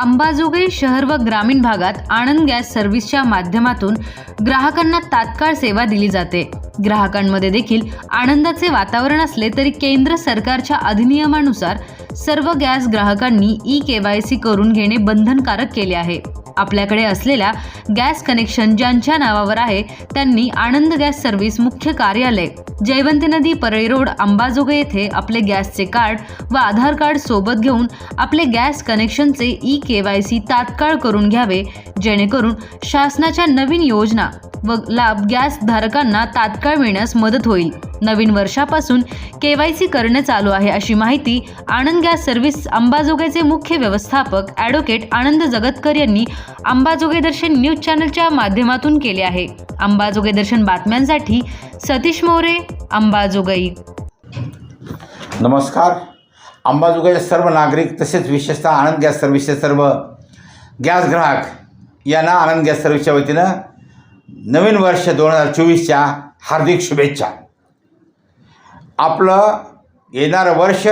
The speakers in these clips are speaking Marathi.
अंबाजोगाई शहर व ग्रामीण भागात आनंद गॅस सर्व्हिसच्या माध्यमातून ग्राहकांना तात्काळ सेवा दिली जाते. ग्राहकांमध्ये देखील आनंदाचे वातावरण असले तरी केंद्र सरकारच्या अधिनियमानुसार सर्व गॅस ग्राहकांनी ई के वाय सी करून घेणे बंधनकारक केले आहे. आपल्याकडे असलेल्या गॅस कनेक्शन ज्यांच्या नावावर आहे त्यांनी आनंद गॅस सर्व्हिस मुख्य कार्यालय जयवंती नदी परळी रोड अंबाजोगे येथे आपले गॅसचे कार्ड व आधार कार्ड सोबत घेऊन आपले गॅस कनेक्शनचे ई के वाय सी तात्काळ करून घ्यावे जेणेकरून शासनाच्या नवीन योजना व लाभ गॅस धारकांना तात्काळ मिळण्यास मदत होईल. नवीन वर्षापासून के वाय सी करणे चालू आहे अशी माहिती आनंद गॅस सर्व्हिस अंबाजोगाईचे मुख्य व्यवस्थापक ॲडव्होकेट आनंद जगतकर यांनी अंबाजोगाई दर्शन न्यूज चॅनलच्या माध्यमातून केले आहे. अंबाजोगाई दर्शन बातम्यांसाठी सतीश मोरे अंबाजोगाई. नमस्कार. अंबाजोगाईचे सर्व नागरिक तसेच विशेषतः आनंद गॅस सर्व्हिसचे सर्व गॅस ग्राहक यांना आनंद गॅस सर्व्हिसच्या वतीनं नवीन वर्ष दोन हजार चोवीसच्या हार्दिक शुभेच्छा. आपलं येणारं वर्ष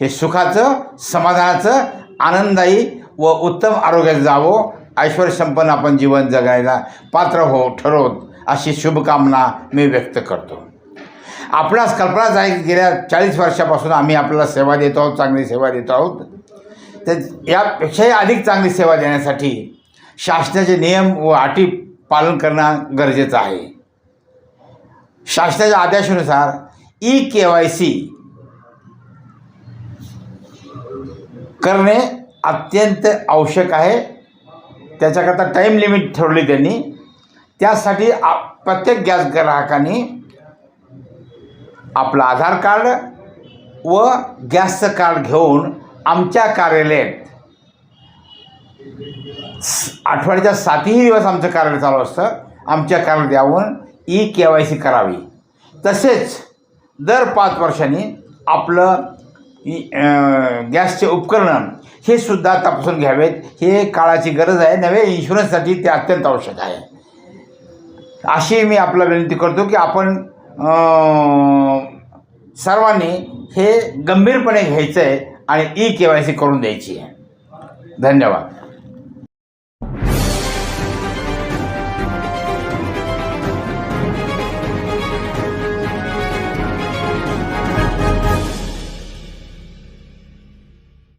हे सुखाचं समाधानाचं आनंददायी व उत्तम आरोग्याचं जावं. ऐश्वर संपन्न आपण जीवन जगायला पात्र हो ठरवत. अशी शुभकामना मी व्यक्त करतो. आपणास कल्पनाच आहे की गेल्या चाळीस वर्षापासून आम्ही आपल्याला सेवा देत आहोत चांगली सेवा देत आहोत. तर यापेक्षाही अधिक चांगली सेवा देण्यासाठी शासनाचे नियम व अटी पालन करणं गरजेचं आहे. शासनाच्या आदेशानुसार ई के वाय सी करणे अत्यंत आवश्यक आहे. त्याच्याकरता टाईम लिमिट ठरवली त्यांनी. त्यासाठी आ प्रत्येक गॅस ग्राहकांनी आपलं आधार कार्ड व गॅसचं कार्ड घेऊन आमच्या कार्यालयात आठवड्याच्या सातही दिवस आमचं कार्यालय चालू असतं. आमच्या कार्यालयात यावून ई के वाय सी करावी. तसेच दर पाच वर्षांनी आपलं गॅसचे उपकरणं हे सुद्धा तपासून घ्यावेत. हे काळाची गरज आहे. नव्हे इन्शुरन्ससाठी ते अत्यंत आवश्यक आहे. अशी मी आपला विनंती करतो की आपण सर्वांनी हे गंभीरपणे घ्यायचं आहे आणि ई के वाय सी करून द्यायची आहे. धन्यवाद.